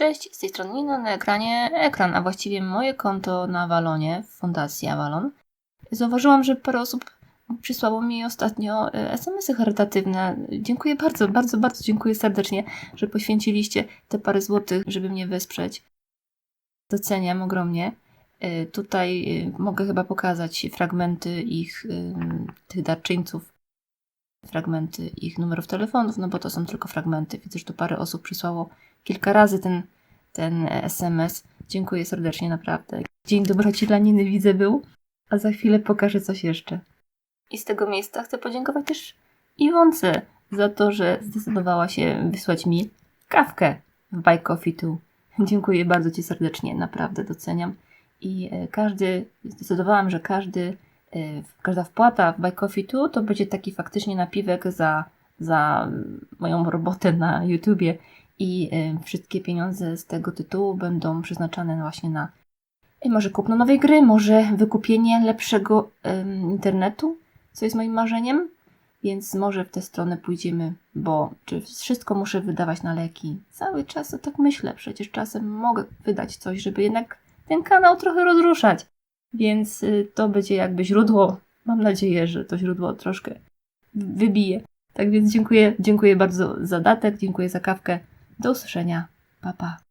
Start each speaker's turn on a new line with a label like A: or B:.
A: Cześć, z tej strony Nina, na ekranie ekran, a właściwie moje konto na Avalonie, w Fundacji Avalon. Zauważyłam, że parę osób przysłało mi ostatnio e, SMS-y charytatywne. Dziękuję bardzo, bardzo, bardzo dziękuję serdecznie, że poświęciliście te parę złotych, żeby mnie wesprzeć. Doceniam ogromnie. E, Tutaj e, mogę chyba pokazać fragmenty ich, tych darczyńców, fragmenty ich numerów telefonów, no bo to są tylko fragmenty. Widzę, że tu parę osób przysłało kilka razy ten, ten SMS. Dziękuję serdecznie, naprawdę. Dzień dobroci dla Niny widzę był, a za chwilę pokażę coś jeszcze. I z tego miejsca chcę podziękować też Iwonce za to, że zdecydowała się wysłać mi kawkę w Buy Coffee Tu. Dziękuję bardzo Ci serdecznie, naprawdę doceniam. I e, każdy, zdecydowałam, że każdy, e, każda wpłata w Buy Coffee Tu to będzie taki faktycznie napiwek za, za mm, moją robotę na YouTubie i e, wszystkie pieniądze z tego tytułu będą przeznaczane właśnie na e, może kupno nowej gry, może wykupienie lepszego internetu, co jest moim marzeniem, więc może w tę stronę pójdziemy, bo czy wszystko muszę wydawać na leki? Cały czas o tak myślę, przecież czasem mogę wydać coś, żeby jednak ten kanał trochę rozruszać, więc y, to będzie jakby źródło, mam nadzieję, że to źródło troszkę wybije. Tak więc dziękuję, dziękuję bardzo za datek, dziękuję za kawkę. Do usłyszenia. Pa, pa.